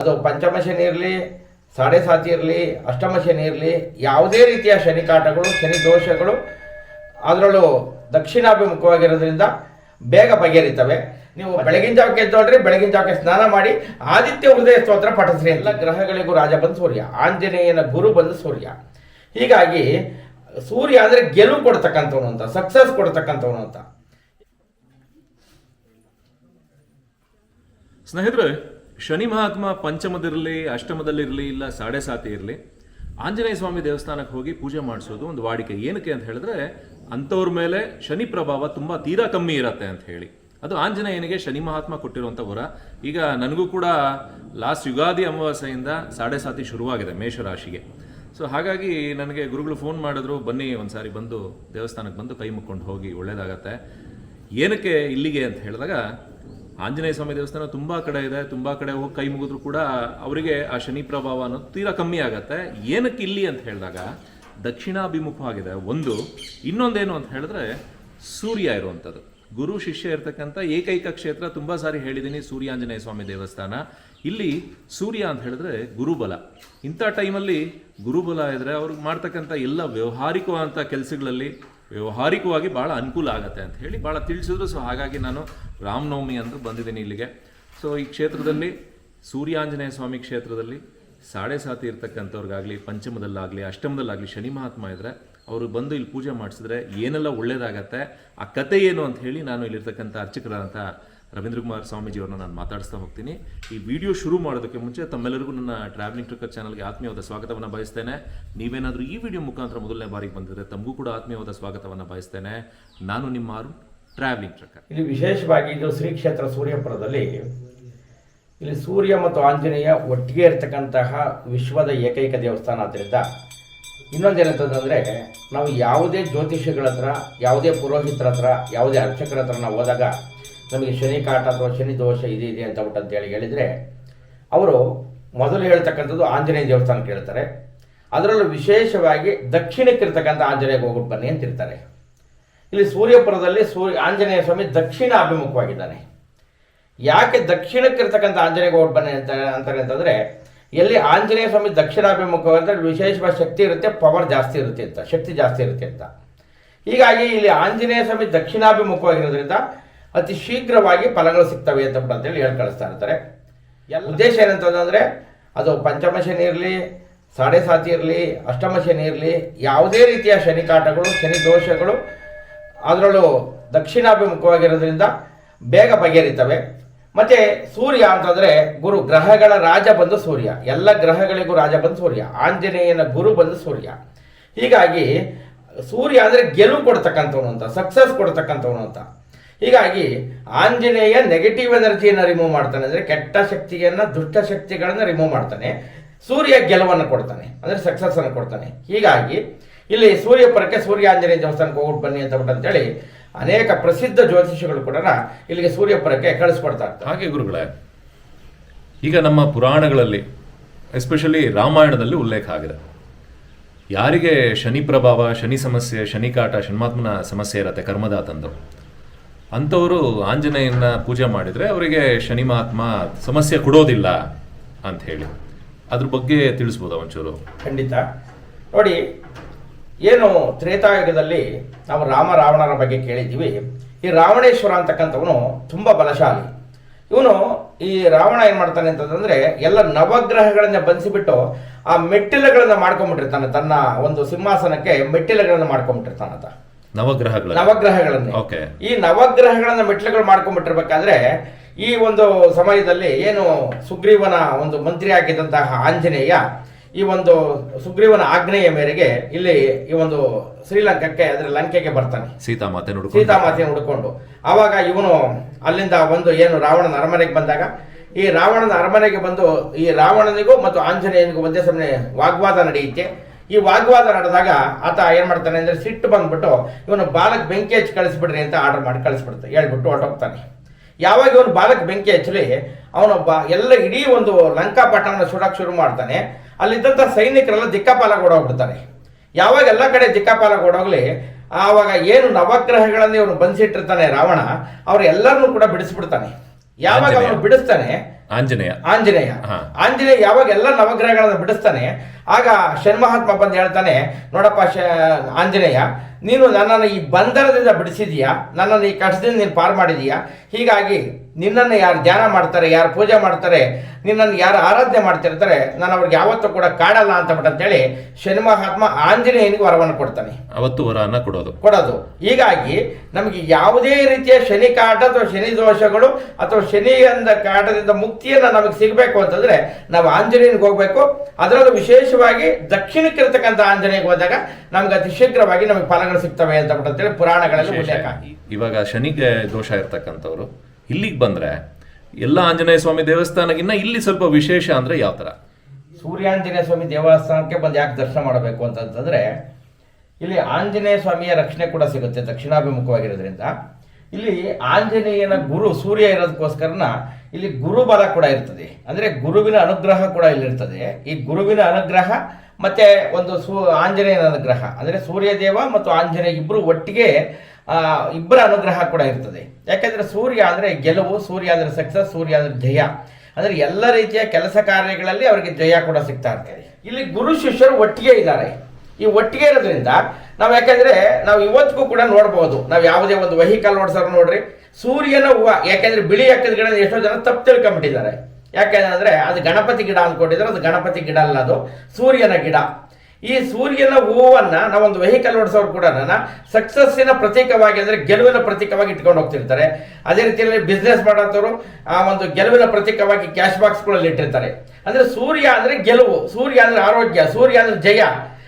ಅದು ಪಂಚಮ ಶನಿ ಇರಲಿ ಸಾಡೆ ಸಾತಿ ಇರಲಿ ಅಷ್ಟಮ ಶನಿ ಇರಲಿ ಯಾವುದೇ ರೀತಿಯ ಶನಿ ಕಾಟಗಳು ಶನಿ ದೋಷಗಳು ಅದರಲ್ಲೂ ದಕ್ಷಿಣಾಭಿಮುಖವಾಗಿರೋದ್ರಿಂದ ಬೇಗ ಬಗೆಹರಿತವೆ. ನೀವು ಬೆಳಗಿನ ಜಾವಕ್ಕೆ ಎದ್ದೋಳ್ರಿ ಬೆಳಗಿನ ಜಾವಕ್ಕೆ ಸ್ನಾನ ಮಾಡಿ ಆದಿತ್ಯ ಹೃದಯ ಸ್ತೋತ್ರ ಪಠಿಸ್ರಿ ಎಲ್ಲ ಗ್ರಹಗಳಿಗೂ ರಾಜ ಬಂದು ಸೂರ್ಯ ಆಂಜನೇಯನ ಗುರು ಬಂದು ಸೂರ್ಯ. ಹೀಗಾಗಿ ಸೂರ್ಯ ಅಂದರೆ ಗೆಲುವು ಕೊಡ್ತಕ್ಕಂಥವನು ಅಂತ ಸಕ್ಸಸ್ ಕೊಡ್ತಕ್ಕಂಥವನು ಅಂತ. ಸ್ನೇಹಿತರೆ ಶನಿ ಮಹಾತ್ಮ ಪಂಚಮದಿರಲಿ, ಅಷ್ಟಮದಲ್ಲಿರಲಿ ಇಲ್ಲ ಸಾಡೆ ಸಾತಿ ಇರಲಿ, ಆಂಜನೇಯ ಸ್ವಾಮಿ ದೇವಸ್ಥಾನಕ್ಕೆ ಹೋಗಿ ಪೂಜೆ ಮಾಡಿಸೋದು ಒಂದು ವಾಡಿಕೆ. ಏನಕ್ಕೆ ಅಂತ ಹೇಳಿದ್ರೆ ಅಂಥವ್ರ ಮೇಲೆ ಶನಿ ಪ್ರಭಾವ ತುಂಬ ತೀರಾ ಕಮ್ಮಿ ಇರತ್ತೆ ಅಂತ ಹೇಳಿ. ಅದು ಆಂಜನೇಯನಿಗೆ ಶನಿ ಮಹಾತ್ಮ ಕೊಟ್ಟಿರುವಂಥ ವರ. ಈಗ ನನಗೂ ಕೂಡ ಲಾಸ್ಟ್ ಯುಗಾದಿ ಅಮಾವಾಸ್ಯೆಯಿಂದ ಸಾಡೆ ಸಾತಿ ಶುರುವಾಗಿದೆ ಮೇಷರಾಶಿಗೆ. ಸೊ ಹಾಗಾಗಿ ನನಗೆ ಗುರುಗಳು ಫೋನ್ ಮಾಡಿದ್ರು, ಬನ್ನಿ ಒಂದ್ಸಾರಿ ಬಂದು ದೇವಸ್ಥಾನಕ್ಕೆ ಬಂದು ಕೈ ಮುಕ್ಕೊಂಡು ಹೋಗಿ ಒಳ್ಳೇದಾಗತ್ತೆ. ಏನಕ್ಕೆ ಇಲ್ಲಿಗೆ ಅಂತ ಹೇಳಿದಾಗ ಆಂಜನೇಯ ಸ್ವಾಮಿ ದೇವಸ್ಥಾನ ತುಂಬಾ ಕಡೆ ಇದೆ, ತುಂಬಾ ಕಡೆ ಹೋಗಿ ಕೈ ಮುಗಿದ್ರು ಕೂಡ ಅವರಿಗೆ ಆ ಶನಿ ಪ್ರಭಾವ ಅನ್ನೋದು ತೀರಾ ಕಮ್ಮಿ ಆಗತ್ತೆ. ಏನಕ್ಕೆ ಇಲ್ಲಿ ಅಂತ ಹೇಳಿದಾಗ ದಕ್ಷಿಣಾಭಿಮುಖವಾಗಿದೆ ಒಂದು, ಇನ್ನೊಂದೇನು ಅಂತ ಹೇಳಿದ್ರೆ ಸೂರ್ಯ ಇರುವಂಥದ್ದು. ಗುರು ಶಿಷ್ಯ ಇರತಕ್ಕಂಥ ಏಕೈಕ ಕ್ಷೇತ್ರ ತುಂಬಾ ಸಾರಿ ಹೇಳಿದ್ದೀನಿ ಸೂರ್ಯಾಂಜನೇಯ ಸ್ವಾಮಿ ದೇವಸ್ಥಾನ. ಇಲ್ಲಿ ಸೂರ್ಯ ಅಂತ ಹೇಳಿದ್ರೆ ಗುರುಬಲ. ಇಂಥ ಟೈಮಲ್ಲಿ ಗುರುಬಲ ಇದ್ದರೆ ಅವ್ರಿಗೆ ಮಾಡ್ತಕ್ಕಂಥ ಎಲ್ಲ ವ್ಯವಹಾರಿಕವಾದಂಥ ಕೆಲಸಗಳಲ್ಲಿ ವ್ಯವಹಾರಿಕವಾಗಿ ಭಾಳ ಅನುಕೂಲ ಆಗುತ್ತೆ ಅಂತ ಹೇಳಿ ಭಾಳ ತಿಳಿಸಿದ್ರು. ಸೊ ಹಾಗಾಗಿ ನಾನು ರಾಮನವಮಿ ಅಂದು ಬಂದಿದ್ದೀನಿ ಇಲ್ಲಿಗೆ. ಸೊ ಈ ಕ್ಷೇತ್ರದಲ್ಲಿ ಸೂರ್ಯಾಂಜನೇಯ ಸ್ವಾಮಿ ಕ್ಷೇತ್ರದಲ್ಲಿ ಸಾಡೆ ಸಾತಿ ಇರ್ತಕ್ಕಂಥವ್ರಿಗಾಗಲಿ, ಪಂಚಮದಲ್ಲಾಗಲಿ, ಅಷ್ಟಮದಲ್ಲಾಗಲಿ ಶನಿ ಮಹಾತ್ಮ ಇದ್ದರೆ ಅವರು ಬಂದು ಇಲ್ಲಿ ಪೂಜೆ ಮಾಡಿಸಿದ್ರೆ ಏನೆಲ್ಲ ಒಳ್ಳೇದಾಗತ್ತೆ, ಆ ಕತೆ ಏನು ಅಂತ ಹೇಳಿ ನಾನು ಇಲ್ಲಿರ್ತಕ್ಕಂಥ ಅರ್ಚಕರಾದಂಥ ರವೀಂದ್ರ ಕುಮಾರ್ ಸ್ವಾಮೀಜಿಯವ್ರನ್ನ ನಾನು ಮಾತಾಡಿಸ್ತಾ ಹೋಗ್ತೀನಿ. ಈ ವಿಡಿಯೋ ಶುರು ಮಾಡೋದಕ್ಕೆ ಮುಂಚೆ ತಮ್ಮೆಲ್ಲರಿಗೂ ನನ್ನ ಟ್ರಾವೆಲಿಂಗ್ ಟ್ರಿಕರ್ ಚಾನಲ್ಗೆ ಆತ್ಮೀಯವಾದ ಸ್ವಾಗತವನ್ನು ಬಯಸ್ತೇನೆ. ನೀವೇನಾದರೂ ಈ ವಿಡಿಯೋ ಮುಖಾಂತರ ಮೊದಲನೇ ಬಾರಿಗೆ ಬಂದಿದ್ರೆ ತಮಗೂ ಕೂಡ ಆತ್ಮೀಯವಾದ ಸ್ವಾಗತವನ್ನು ಬಯಸ್ತೇನೆ. ನಾನು ನಿಮ್ಮ ಟ್ರಾವೆಲಿಂಗ್ ಟ್ರಕ್ಕರ್ ಇಲ್ಲಿ ವಿಶೇಷವಾಗಿ ಇದು ಶ್ರೀ ಕ್ಷೇತ್ರ ಸೂರ್ಯಪುರದಲ್ಲಿ, ಇಲ್ಲಿ ಸೂರ್ಯ ಮತ್ತು ಆಂಜನೇಯ ಒಟ್ಟಿಗೆ ಇರತಕ್ಕಂತಹ ವಿಶ್ವದ ಏಕೈಕ ದೇವಸ್ಥಾನ ಆದ್ದರಿಂದ ಇನ್ನೊಂದೇನಂತಂದರೆ ನಾವು ಯಾವುದೇ ಜ್ಯೋತಿಷಿಗಳ ಹತ್ರ, ಯಾವುದೇ ಪುರೋಹಿತರ ಹತ್ರ, ಯಾವುದೇ ಅರ್ಚಕರ ಹತ್ರ ನಾವು ಹೋದಾಗ ನಮಗೆ ಶನಿ ಕಾಟ ಅಥವಾ ಶನಿ ದೋಷ ಇದೆ ಇದೆ ಅಂತ ಬಿಟ್ಟು ಅಂತೇಳಿ ಹೇಳಿದರೆ, ಅವರು ಮೊದಲು ಹೇಳ್ತಕ್ಕಂಥದ್ದು ಆಂಜನೇಯ ದೇವಸ್ಥಾನಕ್ಕೆ ಹೇಳ್ತಾರೆ. ಅದರಲ್ಲೂ ವಿಶೇಷವಾಗಿ ದಕ್ಷಿಣಕ್ಕೆ ಇರ್ತಕ್ಕಂಥ ಆಂಜನೇಯಗೆ ಹೋಗ್ಬಿಟ್ಟು ಬನ್ನಿ ಅಂತಿರ್ತಾರೆ ಇಲ್ಲಿ ಸೂರ್ಯಪುರದಲ್ಲಿ ಸೂರ್ಯ, ಆಂಜನೇಯ ಸ್ವಾಮಿ ದಕ್ಷಿಣ ಅಭಿಮುಖವಾಗಿದ್ದಾನೆ. ಯಾಕೆ ದಕ್ಷಿಣಕ್ಕೆ ಇರ್ತಕ್ಕಂಥ ಆಂಜನೇಯ ಹೋಗ್ಬಿಟ್ಟು ಬನ್ನಿ ಅಂತ ಅಂತಾರೆ ಅಂತಂದರೆ, ಎಲ್ಲಿ ಆಂಜನೇಯ ಸ್ವಾಮಿ ದಕ್ಷಿಣಾಭಿಮುಖ ಅಂತ ವಿಶೇಷವಾದ ಶಕ್ತಿ ಇರುತ್ತೆ ಪವರ್ ಜಾಸ್ತಿ ಇರುತ್ತೆ ಅಂತ, ಶಕ್ತಿ ಜಾಸ್ತಿ ಇರುತ್ತೆ ಅಂತ. ಹೀಗಾಗಿ ಇಲ್ಲಿ ಆಂಜನೇಯ ಸ್ವಾಮಿ ದಕ್ಷಿಣಾಭಿಮುಖವಾಗಿರೋದ್ರಿಂದ ಅತಿ ಶೀಘ್ರವಾಗಿ ಫಲಗಳು ಸಿಗ್ತವೆ ಅಂತ ಬಿಟ್ಟು ಅಂತೇಳಿ ಹೇಳಿ ಕಳಿಸ್ತಾ ಇರ್ತಾರೆ. ಎಲ್ಲ. ಉದ್ದೇಶ ಏನಂತಂದ್ರೆ ಅದು ಪಂಚಮ ಶನಿ ಇರಲಿ ಸಾಡೆ ಸಾತಿ ಇರಲಿ ಅಷ್ಟಮ ಶನಿ ಇರಲಿ ಯಾವುದೇ ರೀತಿಯ ಶನಿ ಕಾಟಗಳು ಶನಿ ದೋಷಗಳು ಅದರಲ್ಲೂ ದಕ್ಷಿಣಾಭಿಮುಖವಾಗಿರೋದ್ರಿಂದ ಬೇಗ ಬಗೆಹರಿತವೆ. ಮತ್ತೆ ಸೂರ್ಯ ಅಂತಂದ್ರೆ ಗುರು ಗ್ರಹಗಳ ರಾಜ ಬಂದು ಸೂರ್ಯ. ಎಲ್ಲ ಗ್ರಹಗಳಿಗೂ ರಾಜ ಬಂದು ಸೂರ್ಯ. ಆಂಜನೇಯನ ಗುರು ಬಂದು ಸೂರ್ಯ. ಹೀಗಾಗಿ ಸೂರ್ಯ ಅಂದ್ರೆ ಗೆಲುವು ಕೊಡ್ತಕ್ಕಂಥವನು ಅಂತ ಸಕ್ಸಸ್ ಕೊಡ್ತಕ್ಕಂಥವನು ಅಂತ. ಹೀಗಾಗಿ ಆಂಜನೇಯ ನೆಗೆಟಿವ್ ಎನರ್ಜಿಯನ್ನು ರಿಮೂವ್ ಮಾಡ್ತಾನೆ. ಅಂದರೆ ಕೆಟ್ಟ ಶಕ್ತಿಯನ್ನು ದುಷ್ಟ ಶಕ್ತಿಗಳನ್ನು ರಿಮೂವ್ ಮಾಡ್ತಾನೆ. ಸೂರ್ಯ ಗೆಲುವನ್ನು ಕೊಡ್ತಾನೆ. ಅಂದರೆ ಸಕ್ಸಸ್ ಅನ್ನು ಕೊಡ್ತಾನೆ. ಹೀಗಾಗಿ ಇಲ್ಲಿ ಸೂರ್ಯಪುರಕ್ಕೆ ಸೂರ್ಯ ಆಂಜನೇಯ ದೇವಸ್ಥಾನಕ್ಕೆ ಹೋಗ್ಬಿಟ್ಟು ಬನ್ನಿ ಅಂತ ಬಿಟ್ಟು ಅಂತೇಳಿ ಅನೇಕ ಪ್ರಸಿದ್ಧ ಜ್ಯೋತಿಷಿಗಳು ಕೂಡ ಇಲ್ಲಿಗೆ ಸೂರ್ಯಪುರಕ್ಕೆ ಕಳಿಸ್ಕೊಡ್ತಾ ಇರ್ತಾರೆ. ಹಾಗೆ ಗುರುಗಳೇ, ಈಗ ನಮ್ಮ ಪುರಾಣಗಳಲ್ಲಿ ಎಸ್ಪೆಷಲಿ ರಾಮಾಯಣದಲ್ಲಿ ಉಲ್ಲೇಖ ಆಗಿದೆ. ಯಾರಿಗೆ ಶನಿ ಪ್ರಭಾವ, ಶನಿ ಸಮಸ್ಯೆ, ಶನಿ ಕಾಟ, ಶನ್ಮಾತ್ಮನ ಸಮಸ್ಯೆ ಇರತ್ತೆ ಕರ್ಮದಾತಂದು ಅಂಥವರು ಆಂಜನೇಯನ ಪೂಜೆ ಮಾಡಿದರೆ ಅವರಿಗೆ ಶನಿ ಮಹಾತ್ಮ ಸಮಸ್ಯೆ ಕೊಡೋದಿಲ್ಲ ಅಂತ ಹೇಳಿ. ಅದ್ರ ಬಗ್ಗೆ ತಿಳಿಸ್ಬೋದು ಒಂಚೂರು? ಖಂಡಿತ. ನೋಡಿ, ಏನು ತ್ರೇತಾಯುಗದಲ್ಲಿ ನಾವು ರಾಮ ರಾವಣರ ಬಗ್ಗೆ ಕೇಳಿದ್ದೀವಿ. ಈ ರಾವಣೇಶ್ವರ ಅಂತಕ್ಕಂಥವನು ತುಂಬ ಬಲಶಾಲಿ. ಇವನು ಈ ರಾವಣ ಏನು ಮಾಡ್ತಾನೆ ಅಂತಂದ್ರೆ ಎಲ್ಲ ನವಗ್ರಹಗಳನ್ನ ಬಂಧಿಸಿಬಿಟ್ಟು ಆ ಮೆಟ್ಟಿಲುಗಳನ್ನ ಮಾಡ್ಕೊಂಬಿಟ್ಟಿರ್ತಾನೆ. ತನ್ನ ಒಂದು ಸಿಂಹಾಸನಕ್ಕೆ ಮೆಟ್ಟಿಲುಗಳನ್ನ ಮಾಡ್ಕೊಂಡ್ಬಿಟ್ಟಿರ್ತಾನಂತ ನವಗ್ರಹಗಳ ನವಗ್ರಹಗಳನ್ನು. ಓಕೆ. ಈ ನವಗ್ರಹಗಳನ್ನ ಮೆಟ್ಲುಗಳು ಮಾಡ್ಕೊಂಡ್ಬಿಟ್ಟಿರ್ಬೇಕಾದ್ರೆ ಈ ಒಂದು ಸಮಯದಲ್ಲಿ ಏನು ಸುಗ್ರೀವನ ಒಂದು ಮಂತ್ರಿ ಆಗಿದ್ದಂತಹ ಆಂಜನೇಯ ಈ ಒಂದು ಸುಗ್ರೀವನ ಆಜ್ಞೆಯ ಮೇರೆಗೆ ಇಲ್ಲಿ ಈ ಒಂದು ಶ್ರೀಲಂಕಕ್ಕೆ ಅಂದ್ರೆ ಲಂಕೆಗೆ ಬರ್ತಾನೆ. ಸೀತಾಮಾತೆ ಸೀತಾಮಾತೆ ಹುಡ್ಕೊಂಡು ಆವಾಗ ಇವನು ಅಲ್ಲಿಂದ ಒಂದು ಏನು ರಾವಣನ ಅರಮನೆಗೆ ಬಂದಾಗ ಈ ರಾವಣನ ಅರಮನೆಗೆ ಬಂದು ಈ ರಾವಣನಿಗೂ ಮತ್ತು ಆಂಜನೇಯನಿಗೂ ಒಂದೇ ಸಮಯ ವಾಗ್ವಾದ ನಡೆಯುತ್ತೆ. ಈ ವಾಗ್ವಾದ ನಡೆದಾಗ ಆತ ಏನ್ ಮಾಡ್ತಾನೆ ಅಂದ್ರೆ ಸಿಟ್ಟು ಬಂದ್ಬಿಟ್ಟು ಇವನು ಬಾಲಕ್ ಬೆಂಕಿ ಹಚ್ಚಿ ಕಳಿಸ್ಬಿಡ್ರಿ ಅಂತ ಆರ್ಡರ್ ಮಾಡಿ ಕಳಿಸ್ಬಿಡ್ತಾನೆ. ಹೇಳ್ಬಿಟ್ಟು ಹೊರಟೋಗ್ತಾನೆ. ಯಾವಾಗ ಇವನು ಬಾಲಕ್ ಬೆಂಕಿ ಹಚ್ಚಲಿ ಅವನು ಬಾ ಎಲ್ಲ ಇಡೀ ಒಂದು ಲಂಕಾಪಟ್ಟಣನ ಸುಡಕ್ಕೆ ಶುರು ಮಾಡ್ತಾನೆ. ಅಲ್ಲಿದ್ದಂಥ ಸೈನಿಕರೆಲ್ಲ ದಿಕ್ಕಾಪಾಲಾಗಿ ಓಡೋಗ್ಬಿಡ್ತಾನೆ ಯಾವಾಗ ಎಲ್ಲ ಕಡೆ ದಿಕ್ಕಾಪಾಲಾಗಿ ಓಡೋಗ್ಲಿ ಆವಾಗ ಏನು ನವಗ್ರಹಗಳನ್ನು ಇವನು ಬಂಧಿಸಿಟ್ಟಿರ್ತಾನೆ ರಾವಣ ಅವ್ರ ಎಲ್ಲರನ್ನೂ ಕೂಡ ಬಿಡಿಸ್ಬಿಡ್ತಾನೆ. ಯಾವಾಗ ಅವನು ಬಿಡಿಸ್ತಾನೆ ಆಂಜನೇಯ. ಆಂಜನೇಯ. ಆಂಜನೇಯ ಯಾವಾಗ ಎಲ್ಲ ನವಗ್ರಹಗಳನ್ನು ಬಿಡಿಸ್ತಾನೆ ಆಗ ಶನ್ಮಹಾತ್ಮ ಬಂದು ಹೇಳ್ತಾನೆ ನೋಡಪ್ಪ ಶ ಆಂಜನೇಯ ನೀನು ನನ್ನನ್ನು ಈ ಬಂಧನದಿಂದ ಬಿಡಿಸಿದೀಯಾ? ನನ್ನನ್ನು ಈ ಕಷ್ಟದಿಂದ ನೀನು ಪಾರು ಮಾಡಿದೀಯಾ? ಹೀಗಾಗಿ ನಿನ್ನನ್ನು ಯಾರು ಧ್ಯಾನ ಮಾಡ್ತಾರೆ ಯಾರು ಪೂಜೆ ಮಾಡ್ತಾರೆ ನಿನ್ನನ್ನು ಯಾರು ಆರಾಧನೆ ಮಾಡ್ತಿರ್ತಾರೆ ನಾನು ಅವ್ರಿಗೆ ಯಾವತ್ತೂ ಕೂಡ ಕಾಡಲ್ಲ ಅಂತ ಬಿಟ್ಟು ಶನಿ ಮಹಾತ್ಮ ಆಂಜನೇಯನಿಗೆ ವರವನ್ನು ಕೊಡ್ತಾನೆ. ಅವತ್ತು ವರವನ್ನು ಕೊಡೋದು. ಕೊಡೋದು. ಹೀಗಾಗಿ ನಮಗೆ ಯಾವುದೇ ರೀತಿಯ ಶನಿ ಕಾಟ ಅಥವಾ ಶನಿ ದೋಷಗಳು ಅಥವಾ ಶನಿ ಅಂದ ಕಾಟದಿಂದ ಮುಕ್ತಿಯನ್ನು ನಮಗೆ ಸಿಗಬೇಕು ಅಂತಂದರೆ ನಾವು ಆಂಜನೇಯನಿಗೆ ಹೋಗಬೇಕು. ಅದರಲ್ಲೂ ವಿಶೇಷವಾಗಿ ದಕ್ಷಿಣಕ್ಕೆ ಇರತಕ್ಕಂಥ ಆಂಜನೇಯಗೆ ಹೋದಾಗ ನಮ್ಗೆ ಅತಿ ಶೀಘ್ರವಾಗಿ ನಮಗೆ ಫಲಗಳು ಸಿಗ್ತವೆ ಅಂತ ಅಂತೇಳಿ ಪುರಾಣಗಳಲ್ಲಿ ಉಲ್ಲೇಖ ಇವಾಗ ಶನಿಗೆ ದೋಷ ಇರ್ತಕ್ಕಂಥವ್ರು ಇಲ್ಲಿಗೆ ಬಂದರೆ ಎಲ್ಲ ಆಂಜನೇಯ ಸ್ವಾಮಿ ದೇವಸ್ಥಾನಗಿನ್ನ ಇಲ್ಲಿ ಸ್ವಲ್ಪ ವಿಶೇಷ ಅಂದರೆ ಯಾವ ತರ? ಸೂರ್ಯಾಂಜನೇಯ ಸ್ವಾಮಿ ದೇವಸ್ಥಾನಕ್ಕೆ ಬಂದು ಯಾಕೆ ದರ್ಶನ ಮಾಡಬೇಕು ಅಂತಂತಂದರೆ ಇಲ್ಲಿ ಆಂಜನೇಯ ಸ್ವಾಮಿಯ ರಕ್ಷಣೆ ಕೂಡ ಸಿಗುತ್ತೆ ದಕ್ಷಿಣಾಭಿಮುಖವಾಗಿರೋದ್ರಿಂದ. ಇಲ್ಲಿ ಆಂಜನೇಯನ ಗುರು ಸೂರ್ಯ ಇರೋದಕ್ಕೋಸ್ಕರನ ಇಲ್ಲಿ ಗುರುಬಲ ಕೂಡ ಇರ್ತದೆ. ಅಂದರೆ ಗುರುವಿನ ಅನುಗ್ರಹ ಕೂಡ ಇಲ್ಲಿರ್ತದೆ. ಈ ಗುರುವಿನ ಅನುಗ್ರಹ ಮತ್ತೆ ಒಂದು ಸೂ ಆಂಜನೇಯನ ಅನುಗ್ರಹ. ಅಂದರೆ ಸೂರ್ಯದೇವ ಮತ್ತು ಆಂಜನೇಯ ಇಬ್ಬರು ಒಟ್ಟಿಗೆ ಇಬ್ಬರ ಅನುಗ್ರಹ ಕೂಡ ಇರ್ತದೆ. ಯಾಕೆಂದರೆ ಸೂರ್ಯ ಅಂದರೆ ಗೆಲುವು, ಸೂರ್ಯ ಅಂದರೆ ಸಕ್ಸಸ್ ಸೂರ್ಯ ಅದರ ಜಯ. ಅಂದ್ರೆ ಎಲ್ಲ ರೀತಿಯ ಕೆಲಸ ಕಾರ್ಯಗಳಲ್ಲಿ ಅವರಿಗೆ ಜಯ ಕೂಡ ಸಿಗ್ತಾ ಇರ್ತದೆ. ಇಲ್ಲಿ ಗುರು ಶಿಷ್ಯರು ಒಟ್ಟಿಗೆ ಇದ್ದಾರೆ. ಈ ಒಟ್ಟಿಗೆ ಇರೋದ್ರಿಂದ ನಾವು ಯಾಕೆಂದರೆ ನಾವು ಇವತ್ತಿಗೂ ಕೂಡ ನೋಡ್ಬೋದು. ನಾವು ಯಾವುದೇ ಒಂದು ವೆಹಿಕಲ್ ಓಡಿಸೋರು ನೋಡ್ರಿ. ಸೂರ್ಯನ ಹೂವ, ಯಾಕೆಂದರೆ ಬಿಳಿ ಹಾಕಿದ ಗಿಡ ಎಷ್ಟೋ ಜನ ತಪ್ಪು ತಿಳ್ಕೊಂಬಿಟ್ಟಿದ್ದಾರೆ ಯಾಕೆಂದ್ರೆ ಅದು ಗಣಪತಿ ಗಿಡ ಅಂದ್ಕೊಂಡಿದ್ದಾರೆ ಅದು ಗಣಪತಿ ಗಿಡ ಅಲ್ಲ ಅದು. ಸೂರ್ಯನ ಗಿಡ. ಈ ಸೂರ್ಯನ ಹೂವನ್ನ ನಾವೊಂದು ವೆಹಿಕಲ್ ಓಡಿಸೋರು ಕೂಡ ಸಕ್ಸಸ್ಸಿನ ಪ್ರತೀಕವಾಗಿ ಅಂದ್ರೆ ಗೆಲುವಿನ ಪ್ರತೀಕವಾಗಿ ಇಟ್ಕೊಂಡು ಹೋಗ್ತಿರ್ತಾರೆ. ಅದೇ ರೀತಿಯಲ್ಲಿ ಬಿಸ್ನೆಸ್ ಮಾಡೋಂಥವ್ರು, ಆ ಒಂದು ಗೆಲುವಿನ ಪ್ರತೀಕವಾಗಿ ಕ್ಯಾಶ್ ಬಾಕ್ಸ್ಗಳಲ್ಲಿ ಇಟ್ಟಿರ್ತಾರೆ. ಅಂದ್ರೆ ಸೂರ್ಯ ಅಂದ್ರೆ ಗೆಲುವು, ಸೂರ್ಯ ಅಂದ್ರೆ ಆರೋಗ್ಯ, ಸೂರ್ಯ ಅಂದ್ರೆ ಜಯ.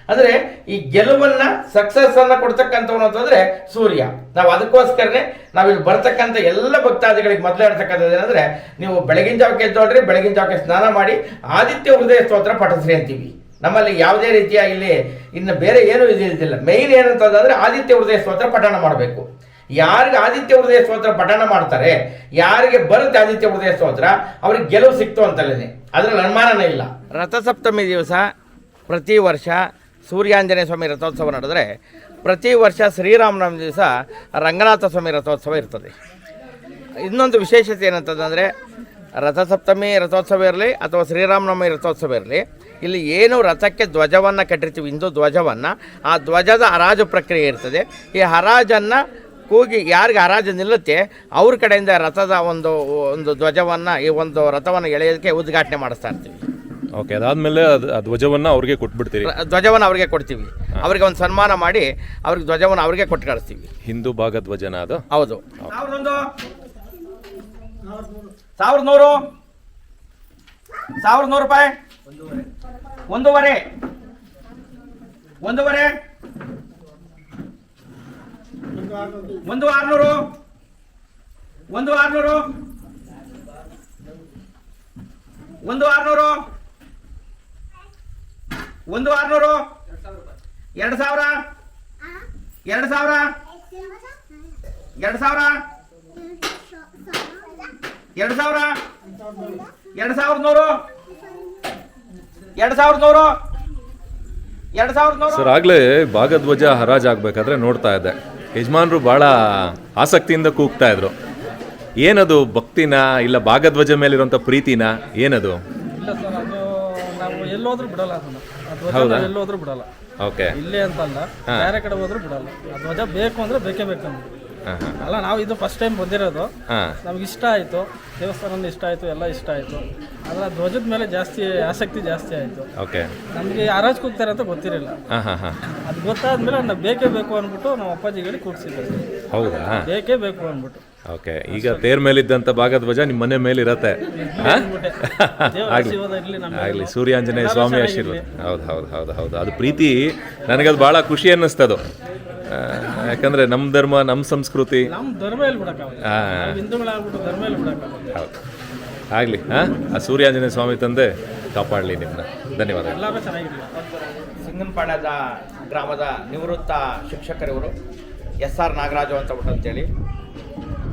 ಅಂದ್ರೆ ಈ ಗೆಲುವನ್ನ ಸಕ್ಸಸ್ ಅನ್ನ ಕೊಡ್ತಕ್ಕಂಥವನು ಅಂತಂದ್ರೆ ಸೂರ್ಯ. ನಾವು ಅದಕ್ಕೋಸ್ಕರನೇ ನಾವಿಲ್ಲಿ ಬರ್ತಕ್ಕಂಥ ಎಲ್ಲ ಭಕ್ತಾದಿಗಳಿಗೆ ಮೊದಲು ಹೇಳ್ತಕ್ಕಂಥದ್ದು ಏನಂದ್ರೆ, ನೀವು ಬೆಳಗಿನ ಜಾವಕ್ಕೆ ಎದ್ದೋಡ್ರಿ ಬೆಳಗಿನ ಜಾವಕ್ಕೆ ಸ್ನಾನ ಮಾಡಿ, ಆದಿತ್ಯ ಹೃದಯ ಸ್ತೋತ್ರ ಪಠಿಸ್ರಿ ಅಂತೀವಿ. ನಮ್ಮಲ್ಲಿ ಯಾವುದೇ ರೀತಿಯ ಇಲ್ಲಿ ಇನ್ನು ಬೇರೆ ಏನೂ ಇದಿಲ್ಲ ಮೇಯ್ನ್ ಏನಂತಂದ್ರೆ ಆದಿತ್ಯ ಹೃದಯ ಸ್ತೋತ್ರ ಪಠಣ ಮಾಡಬೇಕು. ಯಾರಿಗೆ ಆದಿತ್ಯ ಹೃದಯ ಸ್ತೋತ್ರ ಪಠಣ ಮಾಡ್ತಾರೆ, ಯಾರಿಗೆ ಬರುತ್ತೆ ಆದಿತ್ಯ ಹೃದಯ ಸ್ತೋತ್ರ, ಅವ್ರಿಗೆ ಗೆಲುವು ಸಿಕ್ತು ಅಂತಲೇ. ಅದ್ರಲ್ಲಿ ಅನುಮಾನನೇ ಇಲ್ಲ. ರಥಸಪ್ತಮಿ ದಿವಸ ಪ್ರತಿ ವರ್ಷ ಸೂರ್ಯಾಂಜನೇಯ ಸ್ವಾಮಿ ರಥೋತ್ಸವ ನಡೆದರೆ ಪ್ರತಿ ವರ್ಷ ಶ್ರೀರಾಮನವಮಿ ದಿವಸ ರಂಗನಾಥ ಸ್ವಾಮಿ ರಥೋತ್ಸವ ಇರ್ತದೆ. ಇನ್ನೊಂದು ವಿಶೇಷತೆ ಏನಂತಂದರೆ ರಥಸಪ್ತಮಿ ರಥೋತ್ಸವ ಇರಲಿ ಅಥವಾ ಶ್ರೀರಾಮನವಮಿ ರಥೋತ್ಸವ ಇರಲಿ ಇಲ್ಲಿ ಏನು ರಥಕ್ಕೆ ಧ್ವಜವನ್ನು ಕಟ್ಟಿರ್ತೀವಿ ಹಿಂದೂ ಧ್ವಜವನ್ನು ಆ ಧ್ವಜದ ಹರಾಜು ಪ್ರಕ್ರಿಯೆ ಇರ್ತದೆ. ಈ ಹರಾಜನ್ನು ಕೂಗಿ ಯಾರಿಗೆ ಹರಾಜು ನಿಲ್ಲುತ್ತೆ ಅವ್ರ ಕಡೆಯಿಂದ ರಥದ ಒಂದು ಒಂದು ಧ್ವಜವನ್ನು ಈ ಒಂದು ರಥವನ್ನು ಎಳೆಯೋದಕ್ಕೆ ಉದ್ಘಾಟನೆ ಮಾಡಿಸ್ತಾ ಇರ್ತೀವಿ. ಓಕೆ ಅದಾದಮೇಲೆ ಅದು ಆ ಧ್ವಜವನ್ನ ಅವ್ರಿಗೆ ಕೊಟ್ಬಿಡ್ತೀವಿ ಧ್ವಜವನ್ನು ಅವ್ರಿಗೆ ಕೊಡ್ತೀವಿ. ಅವ್ರಿಗೆ ಒಂದು ಸನ್ಮಾನ ಮಾಡಿ ಅವ್ರಿಗೆ ಧ್ವಜವನ್ನು ಅವ್ರಿಗೆ ಕೊಟ್ಟು ಕಳಿಸ್ತೀವಿ ಹಿಂದೂ ಭಾಗ ಧ್ವಜನ ಅದು? ಹೌದು. ಸಾವಿರದ ನೂರು ಸಾವಿರದ ನೂರು ರೂಪಾಯಿ. ಒಂದೂವರೆ. ಒಂದೂವರೆ. ಒಂದು ಆರ್ನೂರು. ಒಂದು ಆರ್ನೂರು. ಒಂದು ಆರ್ನೂರು. ಒಂದು ಆರ್ನೂರು. ಎರಡು ಸಾವಿರ. ಎರಡು ಸಾವಿರ. ಎರಡು ಸಾವಿರ. ಎರಡು ಸಾವಿರ. ಎರಡು ಸಾವಿರದ ನೂರು. ಎರಡು ನೂರು. ಸರ್ ಆಗ್ಲೇ ಭಾಗಧ್ವಜ ಹರಾಜ್ ಆಗ್ಬೇಕಾದ್ರೆ ನೋಡ್ತಾ ಇದ್ದೆ. ಯಜಮಾನ್ರು ಬಹಳ ಆಸಕ್ತಿಯಿಂದ ಕೂಗ್ತಾ ಇದ್ರು. ಏನದು ಭಕ್ತಿನ ಇಲ್ಲ ಭಾಗಧ್ವಜ ಮೇಲಿರುವಂತ ಪ್ರೀತಿನ? ಏನದು? ಇಲ್ಲ ಸರ್ ಅದು ನಾವು ಎಲ್ಲೋದ್ರೂ ಬಿಡಲ್ಲ ಅದನ್ನ. ಆ ಧ್ವಜ ಹೌದಾ? ನಾವು ಎಲ್ಲೋದ್ರೂ ಬಿಡಲ್ಲ. ಓಕೆ. ಇಲ್ಲೇ ಅಂತಲ್ಲ ಬೇರೆ ಕಡೆ ಹೋದ್ರೂ ಬಿಡಲ್ಲ. ಆ ಧ್ವಜ ಬೇಕು ಅಂದ್ರೆ ಬೇಕೇ ಬೇಕು ನಮ್ಗೆ. ಅಲ್ಲ ನಾವು ಇದು ಫಸ್ಟ್ ಟೈಮ್ ಬಂದಿರೋದು. ನಮ್ಗೆ ಇಷ್ಟ ಆಯಿತು. ದೇವಸ್ಥಾನ ಇಷ್ಟ ಆಯಿತು ಎಲ್ಲ ಇಷ್ಟ ಆಯಿತು. ಅದರ ಧ್ವಜದ ಮೇಲೆ ಜಾಸ್ತಿ ಆಸಕ್ತಿ ಜಾಸ್ತಿ ಆಯಿತು. ಓಕೆ. ನಮಗೆ ಆರಾಜ್ ಕೂಗ್ತಾರೆ ಅಂತ ಗೊತ್ತಿರಲಿಲ್ಲ. ಅದು ಗೊತ್ತಾದ್ಮೇಲೆ ನಾವು ಬೇಕೇ ಬೇಕು ಅಂದ್ಬಿಟ್ಟು ನಮ್ಮ ಅಪ್ಪಾಜಿಗಳಿಗೆ ಕೂಡಿಸಿದ್ದೆ ಹೌದಾ? ಬೇಕೇ ಬೇಕು ಅಂದ್ಬಿಟ್ಟು. ಓಕೆ ಈಗ ತೇರ್ ಮೇಲಿದ್ದಂಥ ಭಾಗಧ್ವಜ ನಿಮ್ಮ ಮನೆ ಮೇಲಿರತ್ತೆ. ಆಗ್ಲಿ. ಸೂರ್ಯಾಂಜನೇಯ ಸ್ವಾಮಿ ಆಶೀರ್ವಾದ. ಹೌದು ಹೌದು ಹೌದು ಹೌದು. ಅದು ಪ್ರೀತಿ ನನಗದು ಭಾಳ ಖುಷಿ ಅನ್ನಿಸ್ತದು. ಯಾಕಂದ್ರೆ ನಮ್ಮ ಧರ್ಮ ನಮ್ಮ ಸಂಸ್ಕೃತಿ. ನಮ್ಮ ಧರ್ಮ ಎಲ್ಲಿ ಬಿಡೋಕ್ಕಾಗಲ್ಲ ಆ, ನಾವು ಹಿಂದೂಗಳಾಗ್ಬಿಟ್ಟು ಧರ್ಮ ಎಲ್ಲಿ ಬಿಡೋಕ್ಕಾಗಲ್ಲ ಹೌದು. ಆಗಲಿ ಹಾಂ ಆ ಸೂರ್ಯಾಂಜನೇಯ ಸ್ವಾಮಿ ತಂದೆ ಕಾಪಾಡಲಿ ನಿಮ್ಮನ್ನ ಧನ್ಯವಾದ. ಎಲ್ಲರೂ ಚೆನ್ನಾಗಿರಲಿ ಸಿಂಗನಪಾಳ್ಯದ ಗ್ರಾಮದ ನಿವೃತ್ತ ಶಿಕ್ಷಕರಿವರು ಎಸ್ ಆರ್ ನಾಗರಾಜು ಅಂತ ಬಿಟ್ಟು ಅಂತೇಳಿ.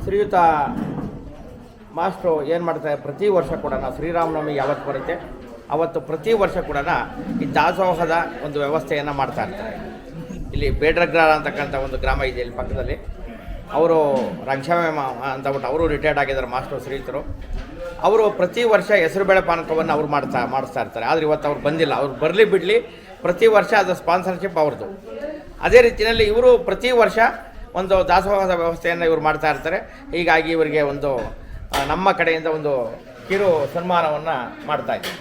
ಶ್ರೀಯುತ ಮಾಸ್ಟ್ರು ಏನು ಮಾಡ್ತಾರೆ ಪ್ರತಿ ವರ್ಷ ಕೂಡ ಶ್ರೀರಾಮನವಮಿ ಯಾವತ್ತು ಬರುತ್ತೆ ಅವತ್ತು ಪ್ರತಿ ವರ್ಷ ಕೂಡ ಈ ದಾಸೋಹದ ಒಂದು ವ್ಯವಸ್ಥೆಯನ್ನು ಮಾಡ್ತಾ ಇರ್ತಾರೆ. ಇಲ್ಲಿ ಬೇಡ್ರಗ್ರ ಅಂತಕ್ಕಂಥ ಒಂದು ಗ್ರಾಮ ಇದೆ ಇಲ್ಲಿ ಪಕ್ಕದಲ್ಲಿ. ಅವರು ರಂಗಸ್ವಾಮಿ ಅಂತಬಿಟ್ಟು ಅಂತ ಬಿಟ್ಟು ಅವರು ರಿಟೈರ್ಡ್ ಆಗಿದ್ದಾರೆ ಮಾಸ್ಟರ್ ಶ್ರೀತರು ಅವರು ಪ್ರತಿ ವರ್ಷ ಹೆಸರು ಬೇಳೆ ಪಾನಕವನ್ನು ಅವ್ರು ಮಾಡ್ತಾ, ಮಾಡಿಸ್ತಾ ಇರ್ತಾರೆ. ಆದರೆ ಇವತ್ತು ಅವ್ರು ಬಂದಿಲ್ಲ. ಅವ್ರು ಬರಲಿ ಬಿಡಲಿ, ಪ್ರತಿ ವರ್ಷ ಅದು ಸ್ಪಾನ್ಸರ್ಶಿಪ್ ಅವ್ರದ್ದು ಅದೇ ರೀತಿಯಲ್ಲಿ ಇವರು ಪ್ರತಿ ವರ್ಷ ಒಂದು ದಾಸೋಹದ ವ್ಯವಸ್ಥೆಯನ್ನು ಇವರು ಮಾಡ್ತಾ ಇರ್ತಾರೆ. ಹೀಗಾಗಿ ಇವರಿಗೆ ಒಂದು ನಮ್ಮ ಕಡೆಯಿಂದ ಒಂದು ಕಿರು ಸನ್ಮಾನವನ್ನು ಮಾಡ್ತಾ ಇದ್ದೀವಿ